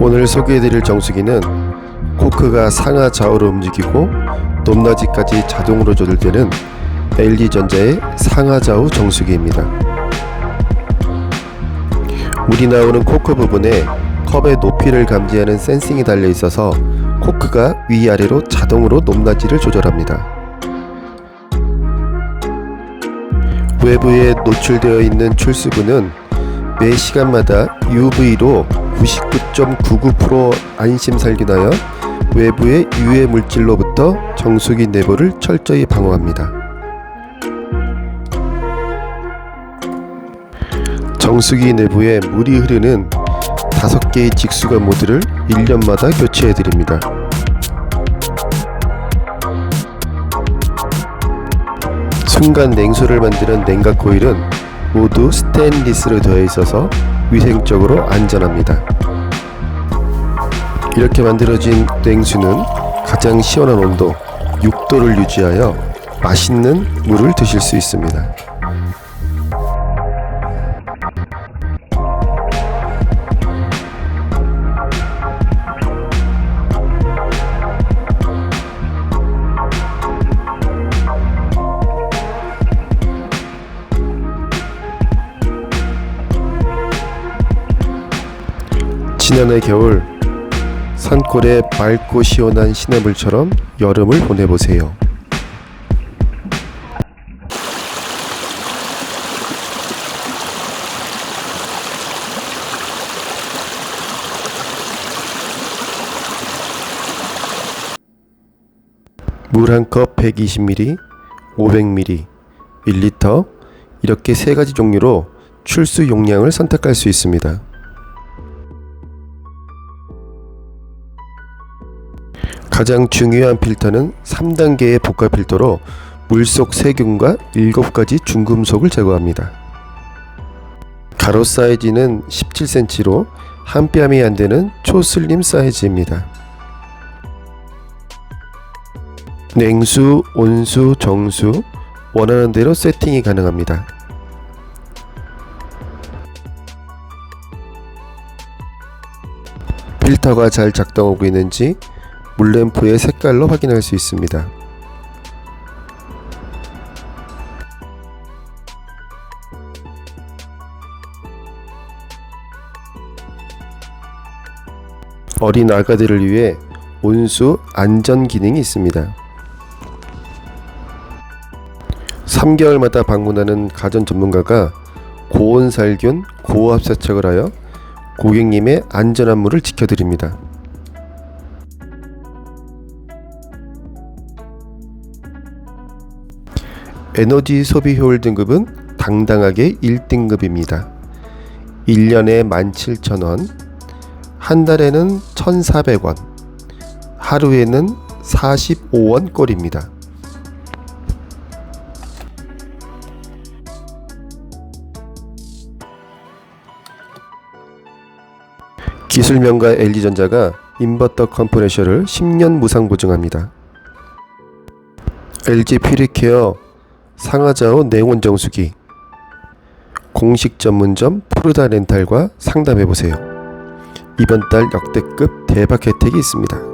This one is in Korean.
오늘 소개해드릴 정수기는 코크가 상하 좌우로 움직이고 높낮이까지 자동으로 조절되는 LG전자의 상하 좌우 정수기입니다. 물이 나오는 코크 부분에 컵의 높이를 감지하는 센싱이 달려 있어서 코크가 위아래로 자동으로 높낮이를 조절합니다. 외부에 노출되어 있는 출수구는 매 시간마다 UV로 99.99% 안심 살균하여 외부의 유해 물질로부터 정수기 내부를 철저히 방어합니다. 정수기 내부에 물이 흐르는 5개의 직수관 모드를 1년마다 교체해 드립니다. 순간 냉수를 만드는 냉각 코일은 모두 스테인리스로 되어 있어서 위생적으로 안전합니다. 이렇게 만들어진 냉수는 가장 시원한 온도 6도를 유지하여 맛있는 물을 드실 수 있습니다. 지난해 겨울 산골의 맑고 시원한 시냇물처럼 여름을 보내보세요. 물 한 컵 120ml, 500ml, 1리터 이렇게 세 가지 종류로 출수 용량을 선택할 수 있습니다. 가장 중요한 필터는 3단계의 복합 필터로 물속 세균과 7가지 중금속을 제거합니다. 가로 사이즈는 17cm로 한 뼘이 안 되는 초슬림 사이즈입니다. 냉수, 온수, 정수 원하는 대로 세팅이 가능합니다. 필터가 잘 작동하고 있는지 물램프의 색깔로 확인할 수 있습니다. 어린 아가들을 위해 온수 안전 기능이 있습니다. 3개월마다 방문하는 가전 전문가가 고온 살균, 고압 세척을 하여 고객님의 안전한 물을 지켜드립니다. 에너지 소비 효율 등급은 당당하게 1등급입니다. 1년에 17,000원, 한 달에는 1,400원, 하루에는 45원 꼴입니다. 기술명가 LG전자가 인버터 컴프레셔를 10년 무상 보증합니다. LG 퓨리케어 상하좌우 냉온 정수기 공식 전문점 푸르다 렌탈과 상담해 보세요. 이번 달 역대급 대박 혜택이 있습니다.